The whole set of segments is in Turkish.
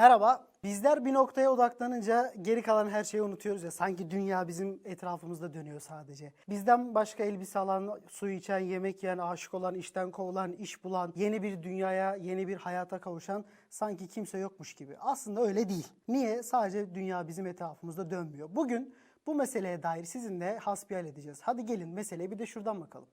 Merhaba. Bizler bir noktaya odaklanınca geri kalan her şeyi unutuyoruz ya. Sanki dünya bizim etrafımızda dönüyor sadece. Bizden başka elbise alan, su içen, yemek yiyen, aşık olan, işten kovulan, iş bulan, yeni bir dünyaya, yeni bir hayata kavuşan sanki kimse yokmuş gibi. Aslında öyle değil. Niye? Sadece dünya bizim etrafımızda dönmüyor. Bugün bu meseleye dair sizinle hasbihal edeceğiz. Hadi gelin meseleye bir de şuradan bakalım.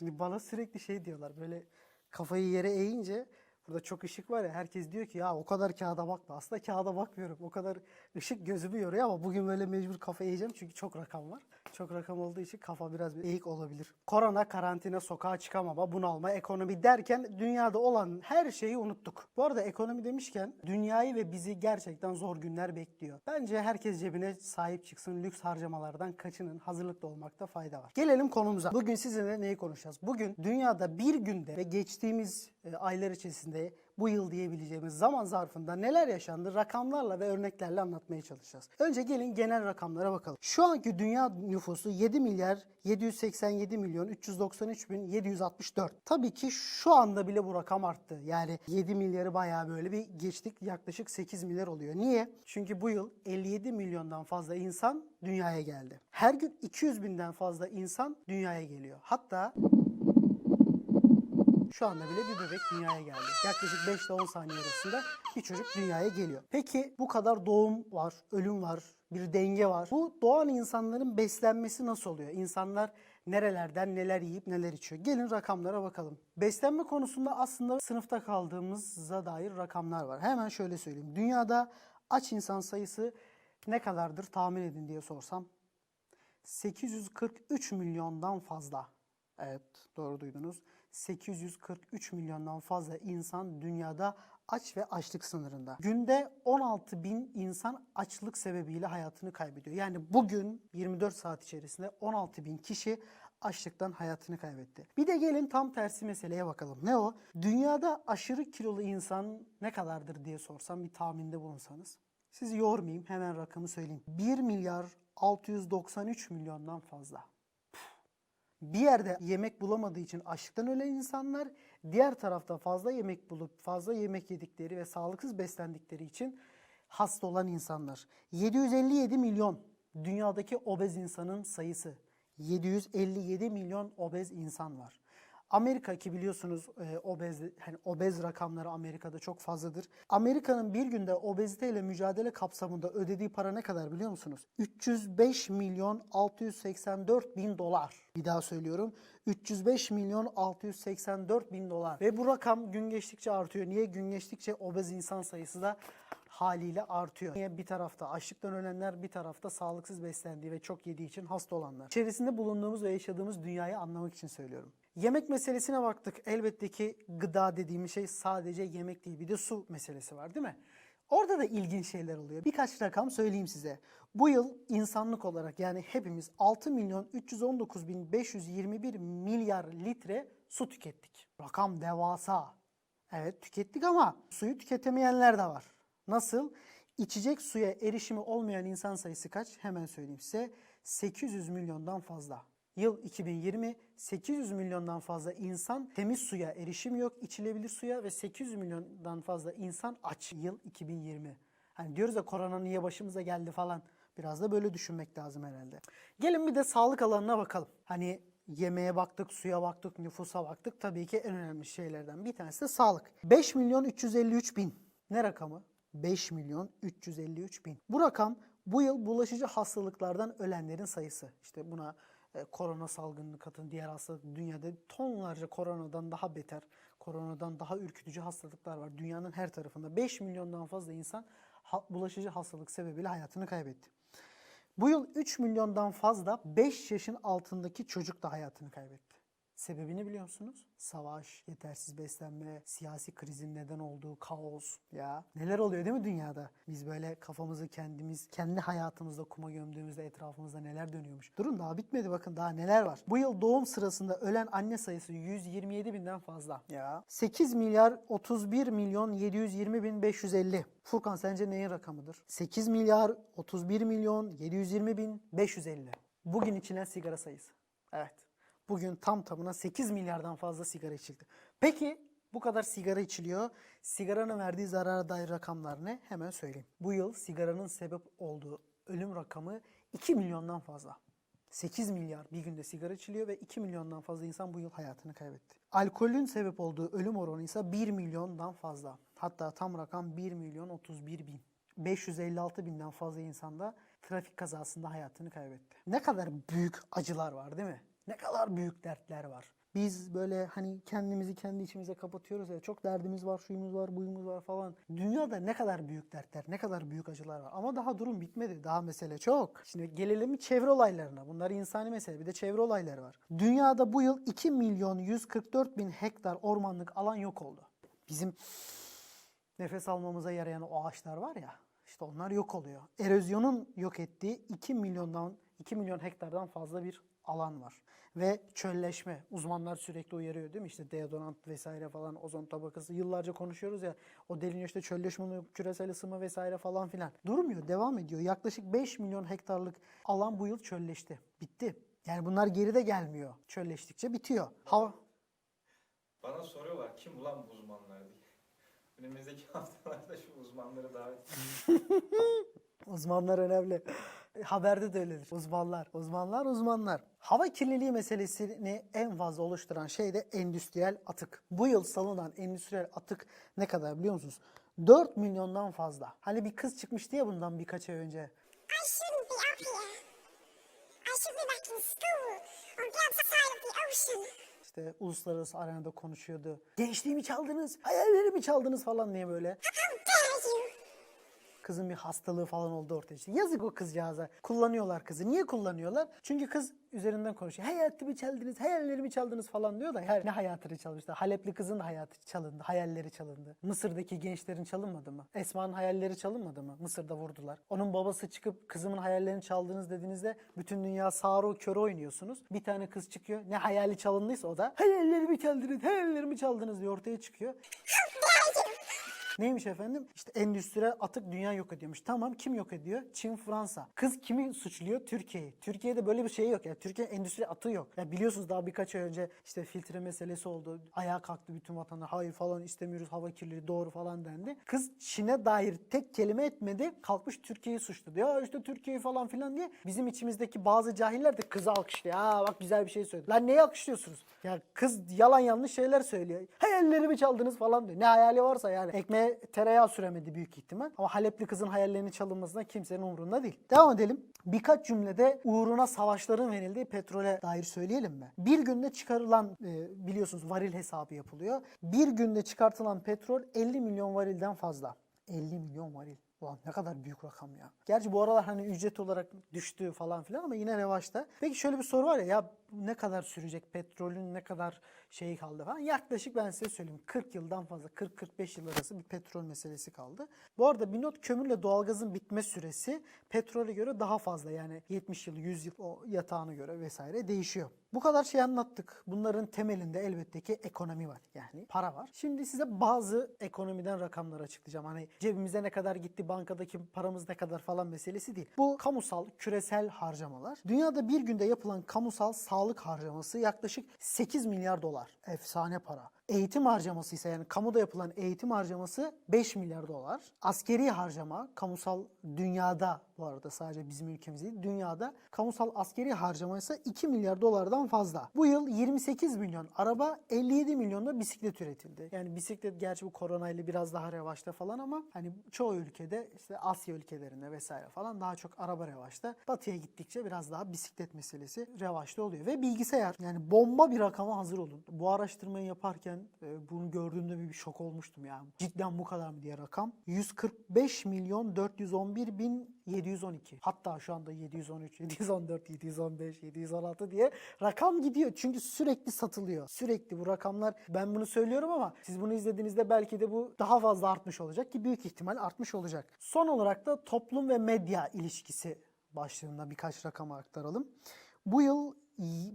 Şimdi bana sürekli şey diyorlar böyle kafayı yere eğince burada çok ışık var ya herkes diyor ki ya o kadar kağıda bakma. Aslında kağıda bakmıyorum. O kadar ışık gözümü yoruyor ama bugün böyle mecbur kafayı eğeceğim çünkü çok rakam var. Çok rakam olduğu için kafa biraz bir eğik olabilir. Korona, karantina, sokağa çıkamama, bunalma, ekonomi derken dünyada olan her şeyi unuttuk. Bu arada ekonomi demişken dünyayı ve bizi gerçekten zor günler bekliyor. Bence herkes cebine sahip çıksın, lüks harcamalardan kaçının, hazırlıklı olmakta fayda var. Gelelim konumuza. Bugün sizinle neyi konuşacağız? Bugün dünyada bir günde ve geçtiğimiz e, aylar içerisinde bu yıl diyebileceğimiz zaman zarfında neler yaşandı rakamlarla ve örneklerle anlatmaya çalışacağız. Önce gelin genel rakamlara bakalım. Şu anki dünya nüfusu 7 milyar 787 milyon 393 bin 764. Tabii ki şu anda bile bu rakam arttı. Yani 7 milyarı bayağı böyle bir geçtik. Yaklaşık 8 milyar oluyor. Niye? Çünkü bu yıl 57 milyondan fazla insan dünyaya geldi. Her gün 200 binden fazla insan dünyaya geliyor. Hatta şu anda bile bir bebek dünyaya geldi. Yaklaşık 5 ile 10 saniye arasında bir çocuk dünyaya geliyor. Peki bu kadar doğum var, ölüm var, bir denge var. Bu doğan insanların beslenmesi nasıl oluyor? İnsanlar nerelerden neler yiyip neler içiyor? Gelin rakamlara bakalım. Beslenme konusunda aslında sınıfta kaldığımıza dair rakamlar var. Hemen şöyle söyleyeyim. Dünyada aç insan sayısı ne kadardır tahmin edin diye sorsam 843 milyondan fazla. Evet doğru duydunuz. 843 milyondan fazla insan dünyada aç ve açlık sınırında. Günde 16 bin insan açlık sebebiyle hayatını kaybediyor. Yani bugün 24 saat içerisinde 16 bin kişi açlıktan hayatını kaybetti. Bir de gelin tam tersi meseleye bakalım. Ne o? Dünyada aşırı kilolu insan ne kadardır diye sorsam bir tahminde bulunsanız. Sizi yormayayım hemen rakamı söyleyeyim. 1 milyar 693 milyondan fazla bir yerde yemek bulamadığı için açlıktan ölen insanlar, diğer tarafta fazla yemek bulup fazla yemek yedikleri ve sağlıksız beslendikleri için hasta olan insanlar. 757 milyon dünyadaki obez insanın sayısı. 757 milyon obez insan var. Amerika ki biliyorsunuz e, obez hani obez rakamları Amerika'da çok fazladır. Amerika'nın bir günde obeziteyle mücadele kapsamında ödediği para ne kadar biliyor musunuz? 305 milyon 684 bin dolar. Bir daha söylüyorum. 305 milyon 684 bin dolar. Ve bu rakam gün geçtikçe artıyor. Niye? Gün geçtikçe obez insan sayısı da haliyle artıyor. Niye? Bir tarafta açlıktan ölenler, bir tarafta sağlıksız beslendiği ve çok yediği için hasta olanlar. İçerisinde bulunduğumuz ve yaşadığımız dünyayı anlamak için söylüyorum. Yemek meselesine baktık. Elbette ki gıda dediğimiz şey sadece yemek değil. Bir de su meselesi var değil mi? Orada da ilginç şeyler oluyor. Birkaç rakam söyleyeyim size. Bu yıl insanlık olarak yani hepimiz 6 milyon 319 bin 521 milyar litre su tükettik. Rakam devasa. Evet tükettik ama suyu tüketemeyenler de var. Nasıl? İçecek suya erişimi olmayan insan sayısı kaç? Hemen söyleyeyim size. 800 milyondan fazla. Yıl 2020 800 milyondan fazla insan temiz suya erişim yok, içilebilir suya ve 800 milyondan fazla insan aç. Yıl 2020. Hani diyoruz ya korona niye başımıza geldi falan. Biraz da böyle düşünmek lazım herhalde. Gelin bir de sağlık alanına bakalım. Hani yemeğe baktık, suya baktık, nüfusa baktık. Tabii ki en önemli şeylerden bir tanesi de sağlık. 5 milyon 353 bin. Ne rakamı? 5 milyon 353 bin. Bu rakam bu yıl bulaşıcı hastalıklardan ölenlerin sayısı. İşte buna e, korona salgınını katın, diğer hastalık dünyada tonlarca koronadan daha beter, koronadan daha ürkütücü hastalıklar var. Dünyanın her tarafında 5 milyondan fazla insan bulaşıcı hastalık sebebiyle hayatını kaybetti. Bu yıl 3 milyondan fazla 5 yaşın altındaki çocuk da hayatını kaybetti. Sebebini biliyor musunuz? Savaş, yetersiz beslenme, siyasi krizin neden olduğu kaos ya. Neler oluyor değil mi dünyada? Biz böyle kafamızı kendimiz, kendi hayatımızda kuma gömdüğümüzde etrafımızda neler dönüyormuş. Durun daha bitmedi bakın daha neler var. Bu yıl doğum sırasında ölen anne sayısı 127 binden fazla. Ya. 8 milyar 31 milyon 720 bin 550. Furkan sence neyin rakamıdır? 8 milyar 31 milyon 720 bin 550. Bugün içilen sigara sayısı. Evet. Bugün tam tamına 8 milyardan fazla sigara içildi. Peki bu kadar sigara içiliyor. Sigaranın verdiği zarara dair rakamlar ne? Hemen söyleyeyim. Bu yıl sigaranın sebep olduğu ölüm rakamı 2 milyondan fazla. 8 milyar bir günde sigara içiliyor ve 2 milyondan fazla insan bu yıl hayatını kaybetti. Alkolün sebep olduğu ölüm oranı ise 1 milyondan fazla. Hatta tam rakam 1 milyon 31 bin. 556 binden fazla insan da trafik kazasında hayatını kaybetti. Ne kadar büyük acılar var değil mi? Ne kadar büyük dertler var. Biz böyle hani kendimizi kendi içimize kapatıyoruz ya çok derdimiz var, şuyumuz var, buyumuz var falan. Dünyada ne kadar büyük dertler, ne kadar büyük acılar var. Ama daha durum bitmedi. Daha mesele çok. Şimdi gelelim çevre olaylarına. Bunlar insani mesele. Bir de çevre olayları var. Dünyada bu yıl 2 milyon 144 bin hektar ormanlık alan yok oldu. Bizim nefes almamıza yarayan o ağaçlar var ya işte onlar yok oluyor. Erozyonun yok ettiği 2 milyondan 2 milyon hektardan fazla bir alan var. Ve çölleşme. Uzmanlar sürekli uyarıyor değil mi? İşte deodorant vesaire falan ozon tabakası. Yıllarca konuşuyoruz ya o deliniyor işte çölleşme, küresel ısınma vesaire falan filan. Durmuyor, devam ediyor. Yaklaşık 5 milyon hektarlık alan bu yıl çölleşti. Bitti. Yani bunlar geride gelmiyor. Çölleştikçe bitiyor. Hava Bana soruyorlar kim ulan bu uzmanlar diye. Önümüzdeki haftalarda şu uzmanları davet Uzmanlar önemli. Haberde de öyledir. Uzmanlar, uzmanlar, uzmanlar. Hava kirliliği meselesini en fazla oluşturan şey de endüstriyel atık. Bu yıl salınan endüstriyel atık ne kadar biliyor musunuz? 4 milyondan fazla. Hani bir kız çıkmıştı ya bundan birkaç ay önce. I shouldn't be up here. I should be back in school on the other side of the ocean. İşte uluslararası arenada konuşuyordu. Gençliğimi çaldınız, hayallerimi çaldınız falan diye böyle. How dare you? Kızın bir hastalığı falan oldu ortaya çıktı. Yazık o kızcağıza. Kullanıyorlar kızı. Niye kullanıyorlar? Çünkü kız üzerinden konuşuyor. Hayatımı çaldınız, hayallerimi çaldınız falan diyor da her ne hayatını çalmışlar. Halepli kızın hayatı çalındı, hayalleri çalındı. Mısır'daki gençlerin çalınmadı mı? Esma'nın hayalleri çalınmadı mı? Mısır'da vurdular. Onun babası çıkıp kızımın hayallerini çaldınız dediğinizde bütün dünya sağır köre oynuyorsunuz. Bir tane kız çıkıyor. Ne hayali çalındıysa o da hayallerimi çaldınız, hayallerimi çaldınız diye ortaya çıkıyor. Neymiş efendim? İşte endüstriyel atık dünya yok ediyormuş. Tamam kim yok ediyor? Çin, Fransa. Kız kimi suçluyor? Türkiye'yi. Türkiye'de böyle bir şey yok. Yani Türkiye endüstri atığı yok. Ya biliyorsunuz daha birkaç ay önce işte filtre meselesi oldu. Ayağa kalktı bütün vatandaş. Hayır falan istemiyoruz hava kirliliği doğru falan dendi. Kız Çin'e dair tek kelime etmedi. Kalkmış Türkiye'yi suçladı. Ya işte Türkiye'yi falan filan diye bizim içimizdeki bazı cahiller de kızı alkışlıyor. Aa bak güzel bir şey söyledi. Lan neye alkışlıyorsunuz? Ya kız yalan yanlış şeyler söylüyor. Hayallerimi çaldınız falan diyor. Ne hayali varsa yani. Ekmeğe tereyağı süremedi büyük ihtimal. Ama Halepli kızın hayallerini çalınmasına kimsenin umurunda değil. Devam edelim. Birkaç cümlede uğruna savaşların verildiği petrole dair söyleyelim mi? Bir günde çıkarılan e, biliyorsunuz varil hesabı yapılıyor. Bir günde çıkartılan petrol 50 milyon varilden fazla. 50 milyon varil. Ulan ne kadar büyük rakam ya. Gerçi bu aralar hani ücret olarak düştü falan filan ama yine revaçta. Peki şöyle bir soru var ya ya ne kadar sürecek petrolün ne kadar şeyi kaldı falan. Yaklaşık ben size söyleyeyim 40 yıldan fazla 40-45 yıl arası bir petrol meselesi kaldı. Bu arada bir not kömürle doğalgazın bitme süresi petrole göre daha fazla yani 70 yıl 100 yıl o yatağına göre vesaire değişiyor. Bu kadar şey anlattık. Bunların temelinde elbette ki ekonomi var. Yani para var. Şimdi size bazı ekonomiden rakamlar açıklayacağım. Hani cebimize ne kadar gitti, bankadaki paramız ne kadar falan meselesi değil. Bu kamusal, küresel harcamalar. Dünyada bir günde yapılan kamusal sağlık harcaması yaklaşık 8 milyar dolar. Efsane para. Eğitim harcaması ise yani kamuda yapılan eğitim harcaması 5 milyar dolar. Askeri harcama, kamusal dünyada bu arada sadece bizim ülkemiz değil, dünyada kamusal askeri harcama ise 2 milyar dolardan fazla. Bu yıl 28 milyon araba, 57 milyon da bisiklet üretildi. Yani bisiklet gerçi bu koronayla biraz daha revaçta falan ama hani çoğu ülkede işte Asya ülkelerinde vesaire falan daha çok araba revaçta. Batıya gittikçe biraz daha bisiklet meselesi revaçta oluyor. Ve bilgisayar yani bomba bir rakama hazır olun. Bu araştırmayı yaparken e, bunu gördüğümde bir şok olmuştum yani. Cidden bu kadar mı diye rakam. 145 milyon 411 bin 712. Hatta şu anda 713, 714, 715, 716 diye rakam gidiyor. Çünkü sürekli satılıyor. Sürekli bu rakamlar ben bunu söylüyorum ama siz bunu izlediğinizde belki de bu daha fazla artmış olacak ki büyük ihtimal artmış olacak. Son olarak da toplum ve medya ilişkisi başlığında birkaç rakam aktaralım. Bu yıl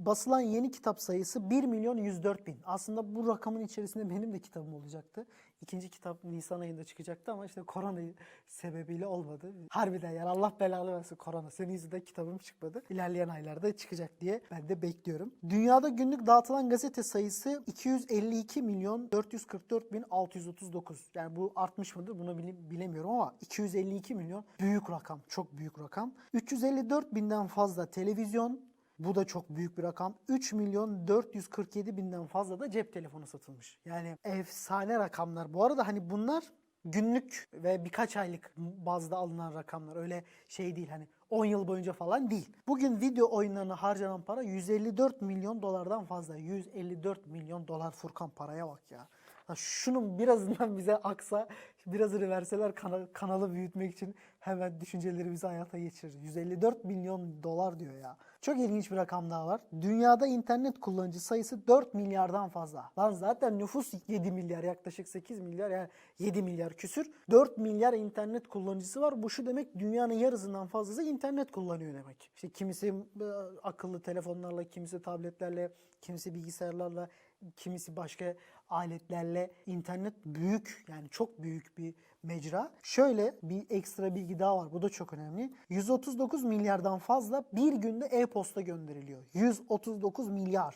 basılan yeni kitap sayısı 1 milyon 104 bin. Aslında bu rakamın içerisinde benim de kitabım olacaktı. İkinci kitap Nisan ayında çıkacaktı ama işte korona sebebiyle olmadı. Harbiden yani Allah belanı versin korona. Senin yüzünden kitabım çıkmadı. İlerleyen aylarda çıkacak diye ben de bekliyorum. Dünyada günlük dağıtılan gazete sayısı 252 milyon 444 bin 639. Yani bu artmış mıdır bunu bile- bilemiyorum ama 252 milyon büyük rakam. Çok büyük rakam. 354 binden fazla televizyon, bu da çok büyük bir rakam. 3 milyon 447 binden fazla da cep telefonu satılmış. Yani efsane rakamlar. Bu arada hani bunlar günlük ve birkaç aylık bazda alınan rakamlar. Öyle şey değil hani 10 yıl boyunca falan değil. Bugün video oyunlarına harcanan para 154 milyon dolardan fazla. 154 milyon dolar Furkan paraya bak ya. Ya şunun birazından bize aksa, birazını verseler kana- kanalı büyütmek için hemen düşüncelerimizi hayata geçirir. 154 milyon dolar diyor ya. Çok ilginç bir rakam daha var. Dünyada internet kullanıcı sayısı 4 milyardan fazla. Lan zaten nüfus 7 milyar yaklaşık 8 milyar yani 7 milyar küsür. 4 milyar internet kullanıcısı var. Bu şu demek dünyanın yarısından fazlası internet kullanıyor demek. İşte kimisi e, akıllı telefonlarla, kimisi tabletlerle, kimisi bilgisayarlarla, kimisi başka aletlerle internet büyük yani çok büyük bir mecra. Şöyle bir ekstra bilgi daha var. Bu da çok önemli. 139 milyardan fazla bir günde e-posta gönderiliyor. 139 milyar.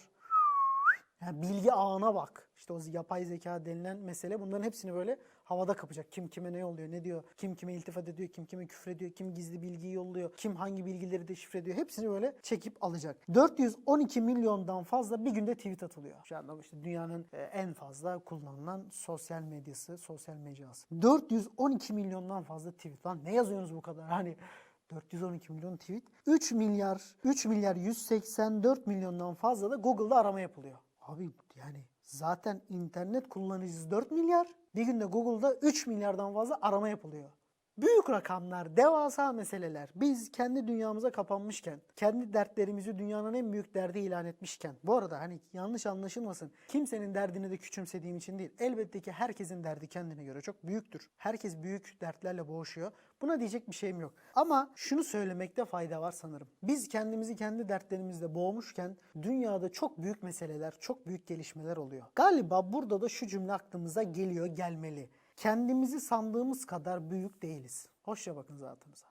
Yani bilgi ağına bak. İşte o yapay zeka denilen mesele bunların hepsini böyle havada kapacak. Kim kime ne yolluyor, ne diyor, kim kime iltifat ediyor, kim kime küfür ediyor, kim gizli bilgiyi yolluyor, kim hangi bilgileri deşifre ediyor. Hepsini böyle çekip alacak. 412 milyondan fazla bir günde tweet atılıyor. Şu anda işte dünyanın e, en fazla kullanılan sosyal medyası, sosyal mecrası. 412 milyondan fazla tweet. Lan ne yazıyorsunuz bu kadar? Hani 412 milyon tweet. 3 milyar 3 milyar 184 milyondan fazla da Google'da arama yapılıyor. Abi yani zaten internet kullanıcısı 4 milyar. Bir günde Google'da 3 milyardan fazla arama yapılıyor. Büyük rakamlar, devasa meseleler. Biz kendi dünyamıza kapanmışken, kendi dertlerimizi dünyanın en büyük derdi ilan etmişken. Bu arada hani yanlış anlaşılmasın. Kimsenin derdini de küçümsediğim için değil. Elbette ki herkesin derdi kendine göre çok büyüktür. Herkes büyük dertlerle boğuşuyor. Buna diyecek bir şeyim yok. Ama şunu söylemekte fayda var sanırım. Biz kendimizi kendi dertlerimizle boğmuşken dünyada çok büyük meseleler, çok büyük gelişmeler oluyor. Galiba burada da şu cümle aklımıza geliyor, gelmeli. Kendimizi sandığımız kadar büyük değiliz. Hoşça bakın zatınıza.